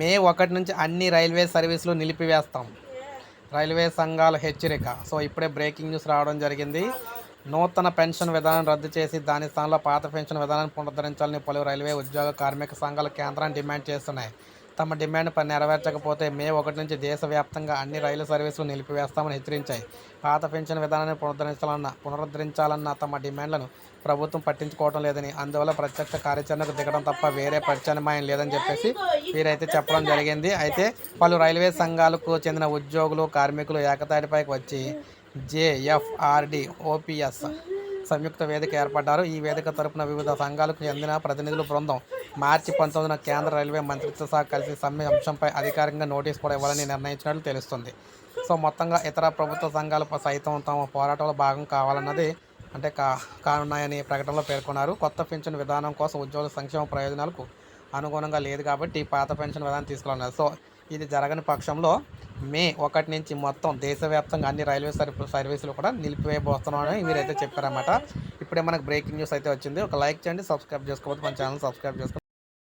మే ఒకటి నుంచి అన్ని రైల్వే సర్వీసులు నిలిపివేస్తాం. రైల్వే సంఘాల హెచ్చరిక. సో ఇప్పుడే బ్రేకింగ్ న్యూస్ రావడం జరిగింది. నూతన పెన్షన్ విధానం రద్దు చేసి దాని స్థానంలో పాత పెన్షన్ విధానాన్ని పునరుద్ధరించాలని పలు రైల్వే ఉద్యోగ కార్మిక సంఘాల కేంద్రాన్ని డిమాండ్ చేస్తున్నాయి. తమ డిమాండ్ పని నెరవేర్చకపోతే మే ఒకటి నుంచి దేశవ్యాప్తంగా అన్ని రైలు సర్వీసులు నిలిపివేస్తామని హెచ్చరించాయి. పాత పెన్షన్ విధానాన్ని పునరుద్ధరించాలన్న పునరుద్ధరించాలన్న తమ డిమాండ్లను ప్రభుత్వం పట్టించుకోవడం లేదని అందువల్ల ప్రత్యక్ష కార్యాచరణకు దిగడం తప్ప వేరే ప్రత్యామ్నాయం లేదని చెప్పేసి వీరైతే చెప్పడం జరిగింది. అయితే పలు రైల్వే సంఘాలకు చెందిన ఉద్యోగులు కార్మికులు ఏకతాటిపైకి వచ్చి జేఎఫ్ఆర్డి ఓపీఎస్ సంయుక్త వేదిక ఏర్పడ్డారు. ఈ వేదిక తరపున వివిధ సంఘాలకు చెందిన ప్రతినిధుల బృందం మార్చి పంతొమ్మిదిన కేంద్ర రైల్వే మంత్రిత్వ శాఖ కలిసి సమ్మె అంశంపై అధికారికంగా నోటీస్ కూడా ఇవ్వాలని నిర్ణయించినట్లు తెలుస్తుంది. సో మొత్తంగా ఇతర ప్రభుత్వ సంఘాలు సైతం తమ పోరాటంలో భాగం కావాలన్నది అంటే కా కానున్నాయని ప్రకటనలో పేర్కొన్నారు. కొత్త పెన్షన్ విధానం కోసం ఉద్యోగుల సంక్షేమ ప్రయోజనాలకు అనుగుణంగా లేదు కాబట్టి పాత పెన్షన్ విధానం తీసుకున్నారు సో ఇది జరగని పక్షంలో మే ఒకటి నుంచి మొత్తం దేశవ్యాప్తంగా అన్ని రైల్వే సర్వీ సర్వీసులు కూడా నిలిపివేయబోతున్నామని వీరైతే చెప్పారన్నమాట. ఇప్పుడే మనకు బ్రేకింగ్ న్యూస్ అయితే వచ్చింది. ఒక లైక్ చేయండి సబ్స్క్రైబ్ చేసుకోవద్దు మన ఛానల్ సబ్స్క్రైబ్ చేసుకోండి